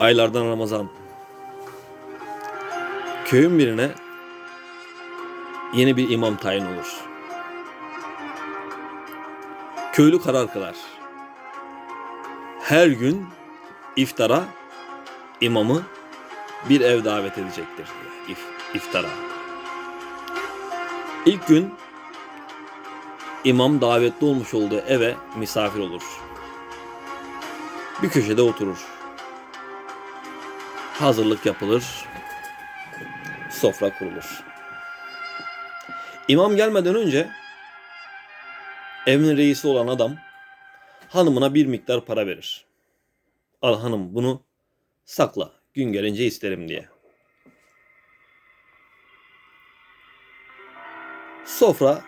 Aylardan Ramazan. Köyün birine yeni bir imam tayin olur. Köylü karar kılar. Her gün iftara imamı bir ev davet edecektir. İf- iftara. İlk gün imam davetli olmuş olduğu eve misafir olur. Bir köşede oturur. Hazırlık yapılır. Sofra kurulur. İmam gelmeden önce evin reisi olan adam hanımına bir miktar para verir. Al hanım bunu sakla gün gelince isterim diye. Sofra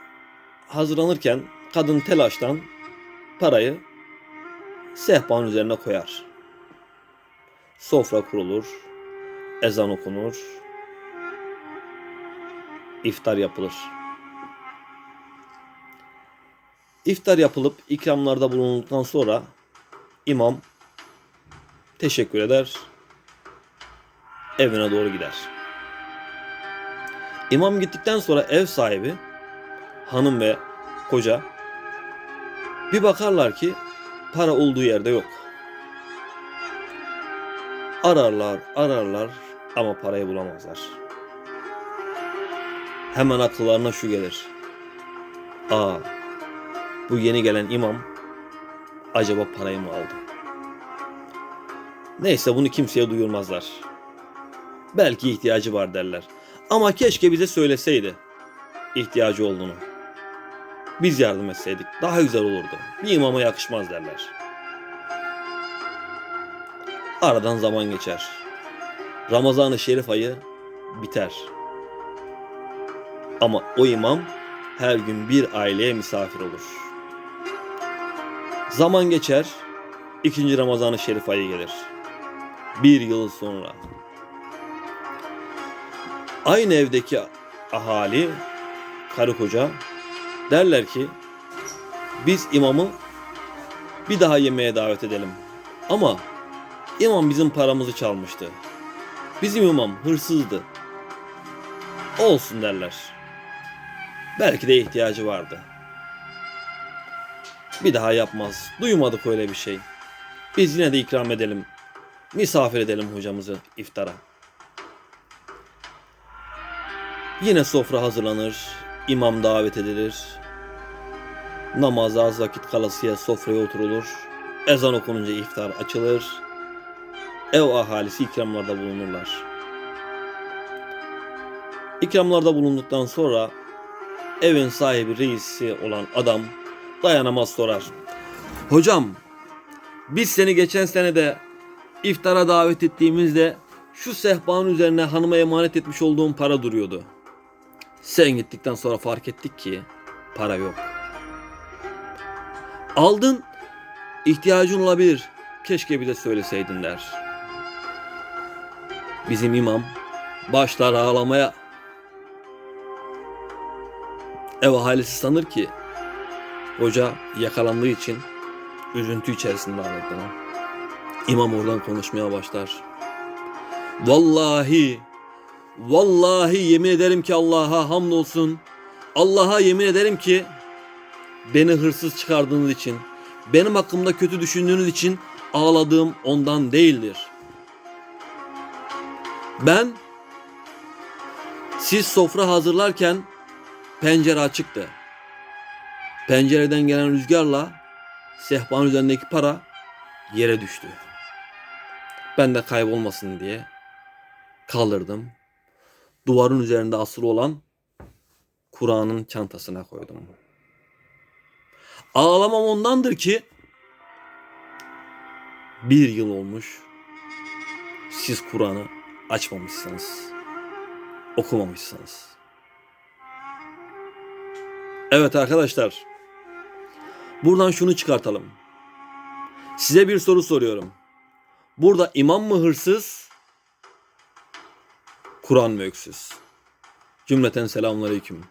hazırlanırken kadın telaştan parayı sehpanın üzerine koyar. Sofra kurulur, ezan okunur, iftar yapılır. İftar yapılıp ikramlarda bulunduktan sonra imam teşekkür eder, evine doğru gider. İmam gittikten sonra ev sahibi, hanım ve koca bir bakarlar ki para olduğu yerde yok. Ararlar, ararlar ama parayı bulamazlar. Hemen akıllarına şu gelir. Aa, bu yeni gelen imam acaba parayı mı aldı? Neyse bunu kimseye duyurmazlar. Belki ihtiyacı var derler. Ama keşke bize söyleseydi ihtiyacı olduğunu. Biz yardım etseydik daha güzel olurdu. Bir imama yakışmaz derler. Aradan zaman geçer. Ramazan-ı Şerif ayı biter. Ama o imam her gün bir aileye misafir olur. Zaman geçer, ikinci Ramazan-ı Şerif ayı gelir. Bir yıl sonra. Aynı evdeki ahali, karı koca derler ki biz imamı bir daha yemeğe davet edelim. Ama imam bizim paramızı çalmıştı. Bizim imam hırsızdı. Olsun derler. Belki de ihtiyacı vardı. Bir daha yapmaz. Duymadık öyle bir şey. Biz yine de ikram edelim. Misafir edelim hocamızı iftara. Yine sofra hazırlanır. imam davet edilir. Namaza az vakit kalasıya sofraya oturulur. Ezan okununca iftar açılır. Ev ahalisi ikramlarda bulunurlar. İkramlarda bulunduktan sonra evin sahibi reisi olan adam dayanamaz sorar. Hocam biz seni geçen sene de iftara davet ettiğimizde şu sehpanın üzerine hanıma emanet etmiş olduğum para duruyordu. Sen gittikten sonra fark ettik ki para yok. Aldın, ihtiyacın olabilir. Keşke bir de söyleseydin der. Bizim imam başlar ağlamaya. Ev ahalisi sanır ki hoca yakalandığı için üzüntü içerisinde ağladığını. İmam oradan konuşmaya başlar. Vallahi, vallahi yemin ederim ki Allah'a hamdolsun. Allah'a yemin ederim ki beni hırsız çıkardığınız için, benim hakkımda kötü düşündüğünüz için ağladığım ondan değildir. Ben siz sofra hazırlarken pencere açıktı. Pencereden gelen rüzgarla sehpanın üzerindeki para yere düştü. Ben de kaybolmasın diye kaldırdım. Duvarın üzerinde asılı olan Kur'an'ın çantasına koydum. Ağlamam ondandır ki bir yıl olmuş. Siz Kur'an'ı açmamışsınız. Okumamışsınız. Evet arkadaşlar. Buradan şunu çıkartalım. Size bir soru soruyorum. Burada imam mı hırsız? Kur'an mı öksüz? Cümleten selamünaleyküm.